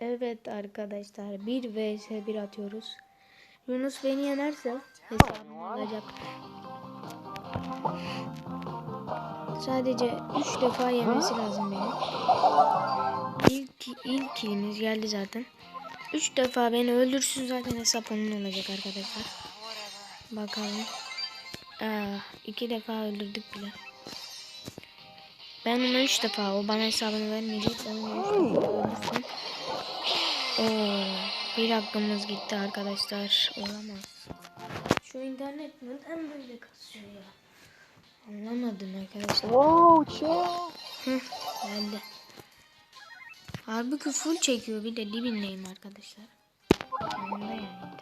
Evet arkadaşlar 1 vs 1 atıyoruz. Yunus beni yenerse hesabım olacak. Sadece 3 defa yemesi lazım beni. İlk, ilk geldi zaten. 3 defa beni öldürsün zaten hesap onun olacak arkadaşlar. Bakalım. Aa, iki defa öldürdük bile. Ben ona 3 defa o bana hesabını vermeyecek. Ben ona 3 defa öldürsün. Oo, bir hakkımız gitti arkadaşlar. Olamaz. Şu internet neden böyle kasıyor ya? Anlamadım arkadaşlar. Chill. Hı, geldi. Halbuki full çekiyor bir de dibindeyim arkadaşlar. Yanında yani internet.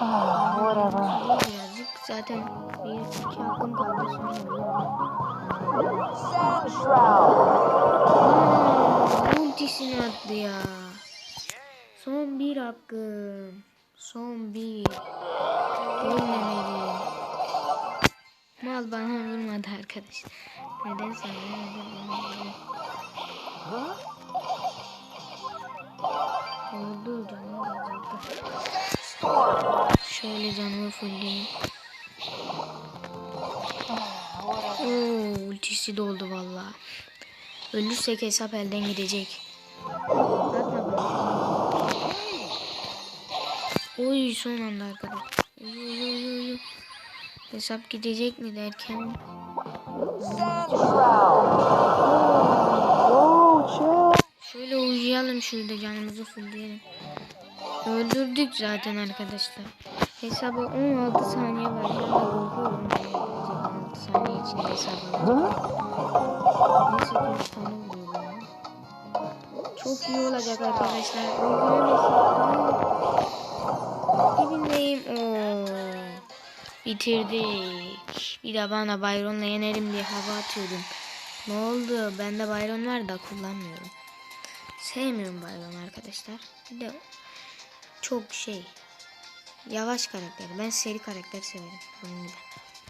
Ah, whatever. Zaten bir iki hakkım kaldı shroud. Aa, ultisini attı ya. Son bir hakkım. Son bir. Ölmemeli. Mal bana vurmadı arkadaş. Neden Huh? Oldu canım. Şöyle canımı fullleyeyim. Oo, ultisi doldu valla. Ölürsek hesap elden gidecek. Oy son anda arkadaş. Oy, oy, oy, oy, oy. Hesap gidecek mi derken. Şöyle uyuyalım şurada canımızı fullleyelim. Öldürdük zaten arkadaşlar. Hesaba 16 saniye var. 16 saniye içinde hesap alacak. Huh? Neyse 4 tane vuruyor bana. Çok iyi olacak arkadaşlar. Dibindeyim. Bitirdik. Bir de bana Byron'la yenerim diye hava atıyordum. Ne oldu? Bende Byron var da kullanmıyorum. Sevmiyorum Byron arkadaşlar. Bir de çok şey. Yavaş karakter. Ben seri karakter severim. Bunun gibi.